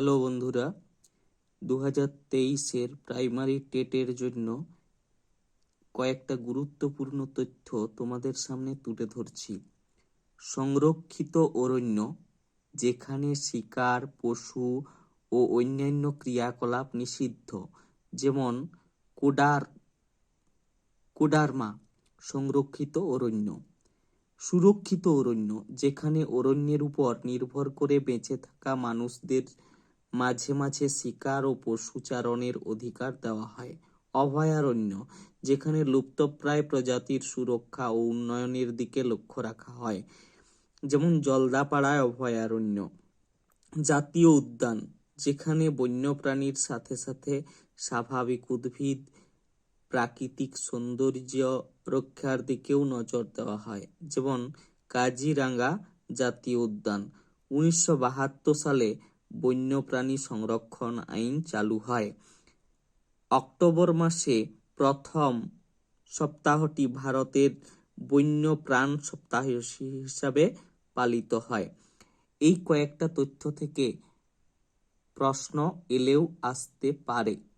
Hello বন্ধুরা দু হাজার তেইশের প্রাইমারি টেটের জন্য কয়েকটা গুরুত্বপূর্ণ তথ্য তোমাদের সামনে তুলে ধরছি। সংরক্ষিত অরণ্য, যেখানে শিকার, পশু ও অন্যান্য ক্রিয়াকলাপ নিষিদ্ধ, যেমন কোডার, কোডারমা সংরক্ষিত অরণ্য। সুরক্ষিত অরণ্য, যেখানে অরণ্যের উপর নির্ভর করে বেঁচে থাকা মানুষদের মাঝে মাঝে শিকার ও পশুচারণের অধিকার দেওয়া হয়। অভয়ারণ্য, যেখানে লুপ্তপ্রায় প্রজাতির সুরক্ষা ও উন্নয়নের দিকে লক্ষ্য রাখা হয়। যেমন জলদাপাড়ায় অভয়ারণ্য, জাতীয় উদ্যান, যেখানে বন্যপ্রাণীর সাথে সাথে স্বাভাবিক উদ্ভিদ, প্রাকৃতিক সৌন্দর্য রক্ষার দিকেও নজর দেওয়া হয়। যেমন কাজিরাঙ্গা জাতীয় উদ্যান, উনিশশো বাহাত্তর সালে বন্যপ্রাণী সংরক্ষণ আইন চালু হয়। অক্টোবর মাসে প্রথম সপ্তাহটি ভারতের বন্যপ্রাণ সপ্তাহ হিসাবে পালিত হয়। এই কয়েকটা তথ্য থেকে প্রশ্ন এলেও আসতে পারে।